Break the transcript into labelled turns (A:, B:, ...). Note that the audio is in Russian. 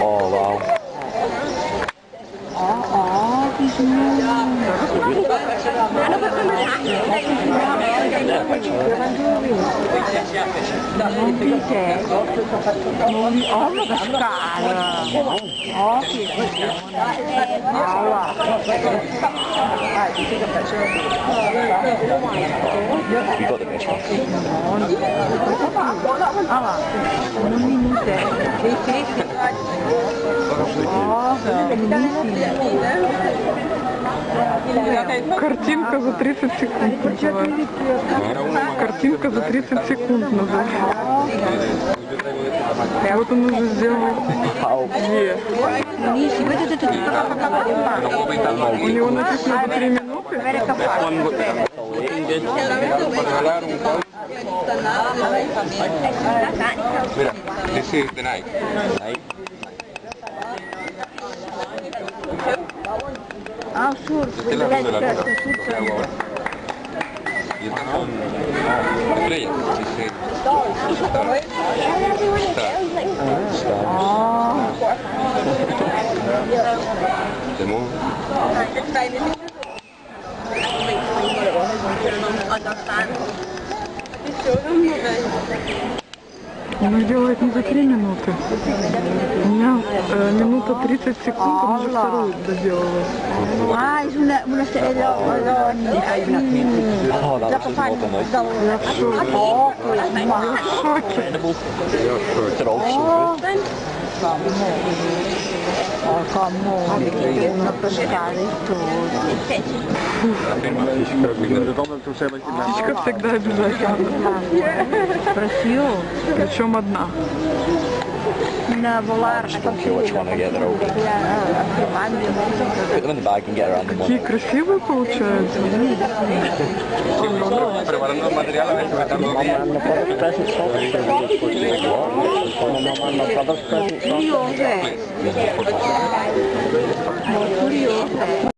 A: Ồ vào
B: Movie trẻ Movie ốm là cái cả là Ó kìa Áo à
A: You got the
B: next one. Áo à
C: Картинка за 30 секунд. Картинка за 30 секунд называется. Вот он уже сделал. Е. У него написано за 3 минуты.
D: This is the night.
B: Ah,
D: sure. Like These are from the players. Star. Ah. The moon.
C: Understand? Их делает не за 3 минуты. У меня э, минута 30 секунд, он уже вторую доделывает.
B: mais una, una serie di
A: Oh, that was more
B: Oh, come devono pescare tutti.
C: Птичка всегда обязательно.
B: Prezioso.
C: Причем одна.
B: Volare.
A: Just don't care which Put them in the bag and get around them.
C: Какие красивые получаются.
D: Preparando el material, a ver,